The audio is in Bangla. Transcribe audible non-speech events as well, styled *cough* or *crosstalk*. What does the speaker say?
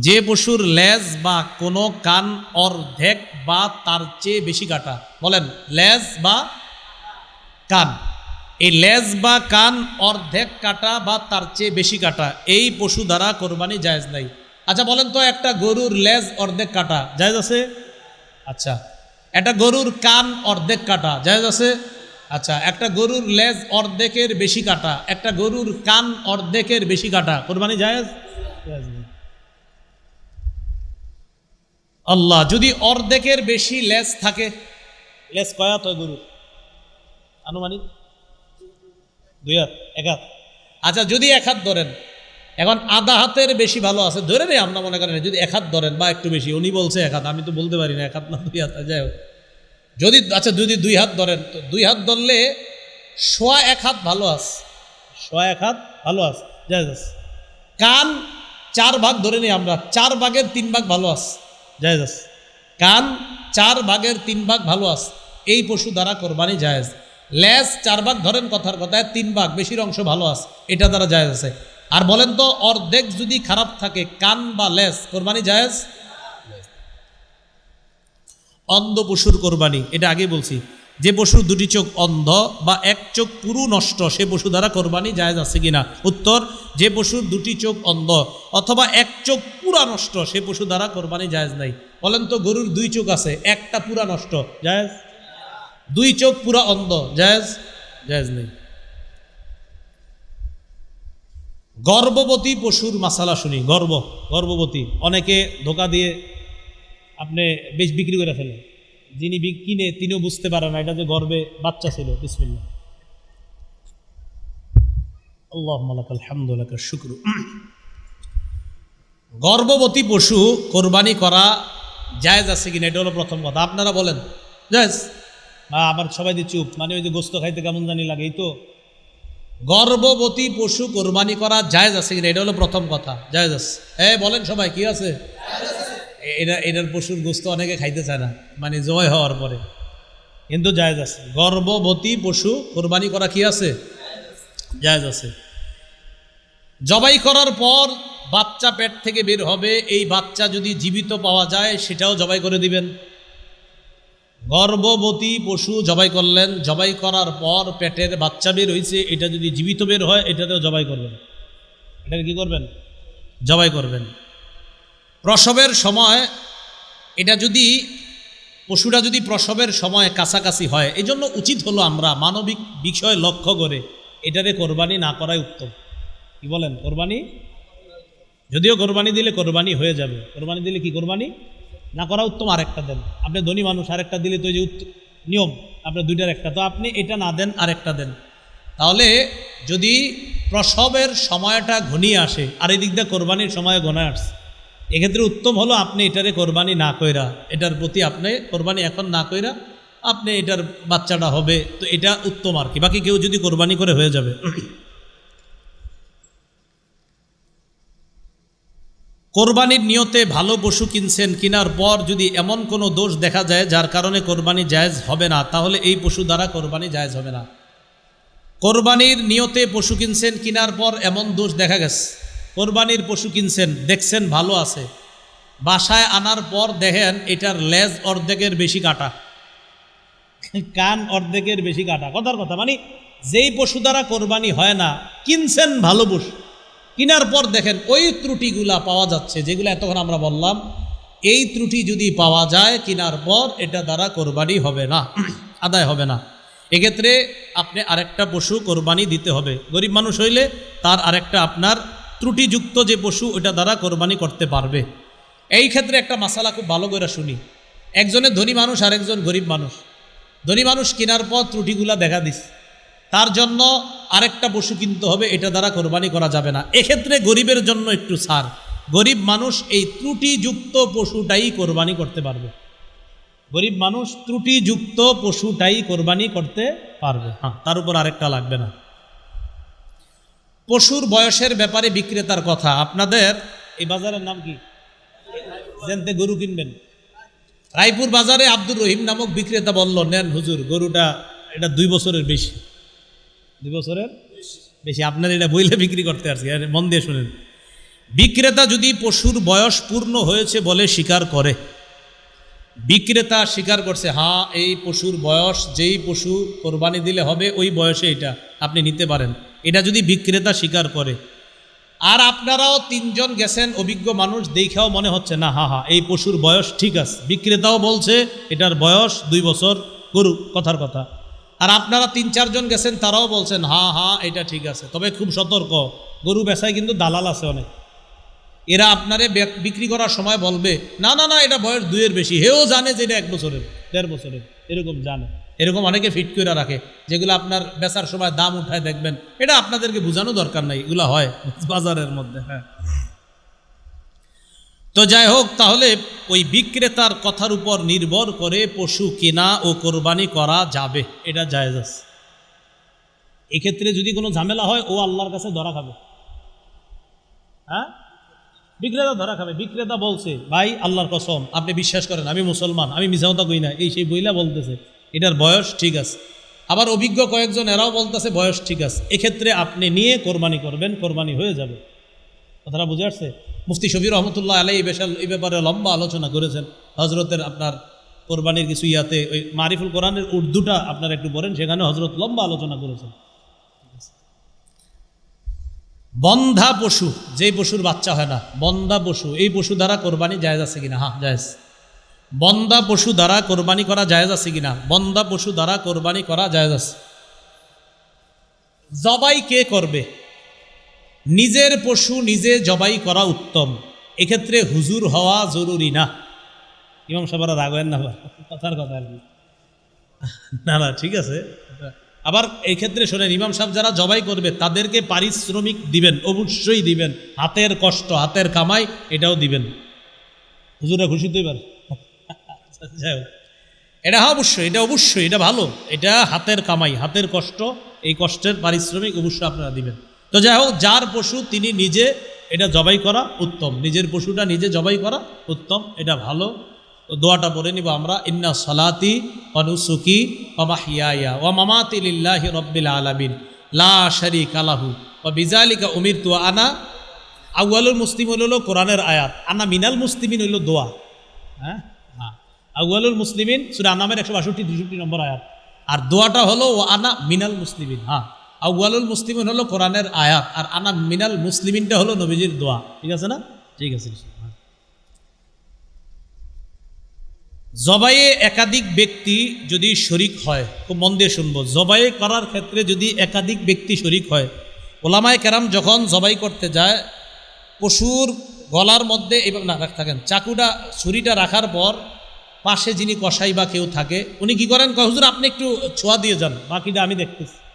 যে পশুর লেজ বা কোনো কান অর্ধেক বা তার চেয়ে বেশি কাটা। বলেন, লেজ বা কান। এই লেজ বা কান অর্ধেক কাটা বা তার চেয়ে বেশি কাটা, এই পশু দ্বারা কোরবানি জায়েজ নাই। আচ্ছা বলেন তো, একটা গরুর লেজ অর্ধেক কাটা, জায়েজ আছে? আচ্ছা একটা গরুর কান অর্ধেক কাটা, জায়েজ আছে? আচ্ছা একটা গরুর লেজ অর্ধেকের বেশি কাটা, একটা গরুর কান অর্ধেকের বেশি কাটা, কোরবানি জায়েজ? জায়েজ নেই। আল্লাহ, যদি অর্ধেকের বেশি লেজ থাকে, লেজ কয়াত হয় গরুর? আনুমানিক? দুই হাত, এক হাত। আচ্ছা যদি এক হাত ধরেন, এখন আধা হাতের বেশি ভালো আছে, ধরে নেই, আমরা মনে করেন, যদি এক হাত ধরেন বা একটু বেশি, উনি বলছে এক হাত, আমি তো বলতে পারি না, এক হাত না দুই হাত, যাই হোক। যদি আচ্ছা যদি দুই হাত ধরেন, তো দুই হাত ধরলে সোয়া এক হাত ভালো আছে। সোয়া এক হাত ভালো আছে, যাই কান চার ভাগ ধরে নিই আমরা, চার ভাগের তিন ভাগ ভালো আছে। জায়েজ আছে। কান চার ভাগের তিন ভাগ ভালো আছে। এই পশু দ্বারা কোরবানি জায়েজ। লেজ চার ভাগ, ধরেন কথার কথায় তিন ভাগ, বেশির অংশ ভালো আছে। এটা দ্বারা জায়েজ আছে। আর বলেন তো, অর্ধেক যদি খারাপ থাকে, কান বা লেজ, কোরবানি জায়েজ? অন্ধ পশুর কোরবানি, এটা আগে বলছি। যে পশুর দুটি চোখ অন্ধ বা এক চোখ পুরু নষ্ট, সে পশু দ্বারা কোরবানি জায়জ আছে কিনা? উত্তর, যে পশুর দুটি চোখ অন্ধ অথবা এক চোখ পুরা নষ্ট, সে পশু দ্বারা কোরবানি জায়জ নাই। বলেন তো গরুর দুই চোখ আছে, একটা পুরা নষ্ট, জায়েজ? দুই চোখ পুরা অন্ধ, জায়জ? জায়জ নেই। গর্ভবতী পশুর মাসালা শুনি গর্ব গর্ভবতী। অনেকে ধোকা দিয়ে আপনি বেশ বিক্রি করে ফেলেন। যিনি কিনে তিনিও বুঝতে পারেন না, এটা যে গর্বে বাচ্চা ছিল। বিসমিল্লা আল্লাহ আলহামদুলিল্লাহ শুক্র। গর্ভবতী পশু কোরবানি করা জায়েজ আছে কিনা, এটা হলো প্রথম কথা। আপনারা বলেন, জায়েজ? বা আবার সবাই দিয়ে চুপ। মানে ওই যে গোস্ত খাইতে কেমন জানি লাগে, এই তো। গর্ভবতী পশু কোরবানি করা জায়েজ আছে কিনা, এটা হলো প্রথম কথা। জায়েজ আছে। হ্যাঁ বলেন সবাই, কি আছে? এটা এটার পশুর গোস্ত অনেকে খাইতে চায় না। মানে জয় হওয়ার পরে। কিন্তু জায়জ আছে। গর্ভবতী পশু, কোরবানি করা কি আছে? জায়জ আছে। জবাই করার পর বাচ্চা পেট থেকে বের হবে, এই বাচ্চা যদি জীবিত পাওয়া যায়, সেটাও জবাই করে দিবেন। গর্ভবতী পশু জবাই করলেন। জবাই করার পর পেটের বাচ্চা বের হয়েছে এটা যদি জীবিত বের হয়, এটাতেও জবাই করবেন। এটাকে কি করবেন? জবাই করবেন। প্রসবের সময়, এটা যদি, পশুরা যদি প্রসবের সময় কাছাকাছি হয় এই জন্য উচিত হলো আমরা মানবিক বিষয় লক্ষ্য করে এটারে কোরবানি না করাই উত্তম। কি বলেন? কোরবানি? যদিও কোরবানি দিলে কোরবানি হয়ে যাবে। কোরবানি দিলে কি কোরবানি? না করা উত্তম আরেকটা দেন। আপনি ধনী মানুষ, আরেকটা দিলে তো যে নিয়ম আপনার দুইটার একটা। তো আপনি এটা না দেন, আরেকটা দেন। তাহলে যদি প্রসবের সময়টা ঘনিয়ে আসে, আর এই দিক দিয়ে কোরবানির সময় ঘনায় আসছে এক্ষেত্রে উত্তম হলো আপনি এটারে কোরবানি না কইরা, এটার প্রতি আপনি কোরবানি এখন না কইরা আপনি এটার বাচ্চাটা হবে, তো এটা উত্তম আর কি। বাকি কেউ যদি কোরবানি করে হয়ে যাবে। কোরবানির নিয়তে ভালো পশু কিনছেন কেনার পর যদি এমন কোনো দোষ দেখা যায় যার কারণে কোরবানি জায়েজ হবে না, তাহলে এই পশু দ্বারা কোরবানি জায়েজ হবে না। কোরবানির নিয়তে পশু কিনছেন কেনার পর এমন দোষ দেখা গেছে। কোরবানির পশু কিনছেন, দেখছেন ভালো আছে। বাসায় আনার পর দেখেন এটার লেজ অর্ধেকের বেশি কাটা। কান অর্ধেকের বেশি কাটা। কথার কথা মানে যেই পশু দ্বারা কোরবানি হয় না, কিনছেন ভালো পশু। কিনার পর দেখেন ওই ত্রুটিগুলা পাওয়া যাচ্ছে, যেগুলো এতক্ষণ আমরা বললাম। এই ত্রুটি যদি পাওয়া যায়, কিনার পর এটা দ্বারা কোরবানি হবে না, *clears throat* আদায় হবে না। এক্ষেত্রে আপনি আরেকটা পশু কোরবানি দিতে হবে। গরিব মানুষ হইলে তার আরেকটা আপনার ত্রুটিযুক্ত যে পশু, ওটা দ্বারা কোরবানি করতে পারবে। এই ক্ষেত্রে একটা মশালা খুব ভালো করে শুনি। একজনের ধনী মানুষ, আরেকজন গরিব মানুষ। ধনী মানুষ কেনার পর ত্রুটিগুলা দেখা দিস। তার জন্য আরেকটা পশু কিনতে হবে, এটা দ্বারা কোরবানি করা যাবে না। এক্ষেত্রে গরিবের জন্য একটু ছাড় গরিব মানুষ এই ত্রুটিযুক্ত পশুটাই কোরবানি করতে পারবে। গরিব মানুষ ত্রুটিযুক্ত পশুটাই কোরবানি করতে পারবে। হ্যাঁ তার উপর আরেকটা লাগবে না। পশুর বয়সের ব্যাপারে বিক্রেতার কথা। আপনাদের, এই বাজারের নাম কি? জেনতে গরু কিনবেন। রায়পুর বাজারে আব্দুর রহিম নামক বিক্রেতা বলল, নেন হুজুর, গরুটা এটা দুই বছরের বেশি। দুই বছরের? বেশি। আপনার এটা বইলে বিক্রি করতে আসছি মন দিয়ে শুনেন। বিক্রেতা যদি পশুর বয়স পূর্ণ হয়েছে বলে স্বীকার করে বিক্রেতা স্বীকার করছে হ্যাঁ এই পশুর বয়স, যেই পশু কোরবানি দিলে হবে, ওই বয়সে এটা আপনি নিতে পারেন। এটা যদি বিক্রেতা স্বীকার করে। আর আপনারাও তিনজন গেছেন, অভিজ্ঞ মানুষ, দেখেও মনে হচ্ছে, না, হা হা, এই পশুর বয়স ঠিক আছে। বিক্রেতাও বলছে, এটার বয়স দুই বছর। গরু, কথার কথা। আর আপনারা তিন, চারজন গেছেন, তারাও বলছেন, হা হা, এটা ঠিক আছে। তবে খুব সতর্ক, গরু বেচায় কিন্তু দালাল আছে অনেক। এরা আপনারে বিক্রি করার সময় বলবে, না না না, এটা বয়স দুইয়ের বেশি। হেও জানে যে এটা এক বছরের, দেড় বছরের, এরকম জানে। এরকম অনেকে ফিট করে রাখে, যেগুলো আপনার বেচার সময় দাম উঠায় দেখবেন। এটা আপনাদেরকে বোঝানো দরকার নাই, এগুলো হয় বাজারের মধ্যে হ্যাঁ। তো যাই হোক, তাহলে ওই বিক্রেতার কথার উপর নির্ভর করে পশু কেনা ও কোরবানি করা যাবে, এটা জায়েজ আছে। এক্ষেত্রে যদি কোনো ঝামেলা হয়, ও আল্লাহর কাছে ধরা খাবে। হ্যাঁ? বিক্রেতা ধরা খাবে, বিক্রেতা বলছে, ভাই, আল্লাহর কসম, আপনি বিশ্বাস করেন, আমি মুসলমান, আমি মিসামতা কই না। এই সেই বইলা বলতেছে, এটার বয়স ঠিক আছে। আবার অভিজ্ঞ কয়েকজন এরাও বলতেছে, বয়স ঠিক আছে। এক্ষেত্রে আপনি নিয়ে কোরবানি করবেন, কোরবানি হয়ে যাবে। কথাটা বুঝে আসছে? মুফতি শফি রহমতুল্লাহ আলাই বেশাল, এই ব্যাপারে লম্বা আলোচনা করেছেন। হজরতের আপনার কোরবানির কিছু ইয়াতে, ওই মারিফুল কোরআনের উর্দুটা আপনারা একটু বলেন সেখানে হজরত লম্বা আলোচনা করেছেন। বন্ধা পশু, যেই পশুর বাচ্চা হয় না, বন্ধা পশু, এই পশু দ্বারা কোরবানি জায়েজ আছে কিনা? হ্যাঁ জায়েজ। বন্ধা পশু দ্বারা কোরবানি করা জায়েজ আছে কিনা? বন্ধা পশু দ্বারা কোরবানি করা জায়েজ আছে। জবাই কে করবে? নিজের পশু নিজে জবাই করা উত্তম। এক্ষেত্রে হুজুর হওয়া জরুরি না। ইমাম সাহেবরা রাগেন না কথার কথা না না, ঠিক আছে। আবার এই ক্ষেত্রে শোনেন, ইমাম সাহেব যারা জবাই করবে, তাদেরকে পারিশ্রমিক দিবেন, অবশ্যই দিবেন। হাতের কষ্ট, হাতের কামাই, এটাও দিবেন। হুজুরা খুশি তো এবার? *laughs* যাই হোক। এটা হ্যাঁ অবশ্যই, এটা অবশ্যই, এটা ভালো। এটা হাতের কামাই, হাতের কষ্ট, এই কষ্টের পারিশ্রমিক অবশ্যই আপনারা দিবেন। তো যাই হোক, যার পশু তিনি নিজে এটা জবাই করা উত্তম। নিজের পশুটা নিজে জবাই করা উত্তম, এটা ভালো। তো দোয়াটা পড়ে নিব আমরা, ইন্না সলাতি অনুসুকি ওমাহিয়া ও মামাতি লিল্লাহি রব্বিল আলামিন, লা শারিক আলাহু ও বিজালিকা উমির তু আনা আউয়ালুল মুসলিম হইল কোরআনের আয়াত, আনা মিনাল মুসলিমিন হইল দোয়া। হ্যাঁ? হ্যাঁ। আউয়ালুল মুসলিমিন, সুরা আনামের একশো বাষট্টি, দুষট্টি নম্বর আয়াত। আর দোয়াটা হলো ও আনা মিনাল মুসলিমিন হ্যাঁ। আউয়ালুল মুসলিমিন হলো কোরআনের আয়াত, আর আনা মিনাল মুসলিমিনটা হলো নবীজির দোয়া। ঠিক আছে না? ঠিক আছে হ্যাঁ। জবাইয়ে একাধিক ব্যক্তি যদি শরিক হয়, খুব মন দিয়ে শুনব জবাই করার ক্ষেত্রে যদি একাধিক ব্যক্তি শরিক হয়, ওলামায় কেরাম যখন জবাই করতে যায়, পশুর গলার মধ্যে এভাবে না থাকেন, চাকুটা, ছুরিটা রাখার পর পাশে যিনি কষাই বা কেউ থাকে, উনি কী করেন? হুজুর, আপনি একটু ছোঁয়া দিয়ে যান, বাকিটা আমি দেখতেছি।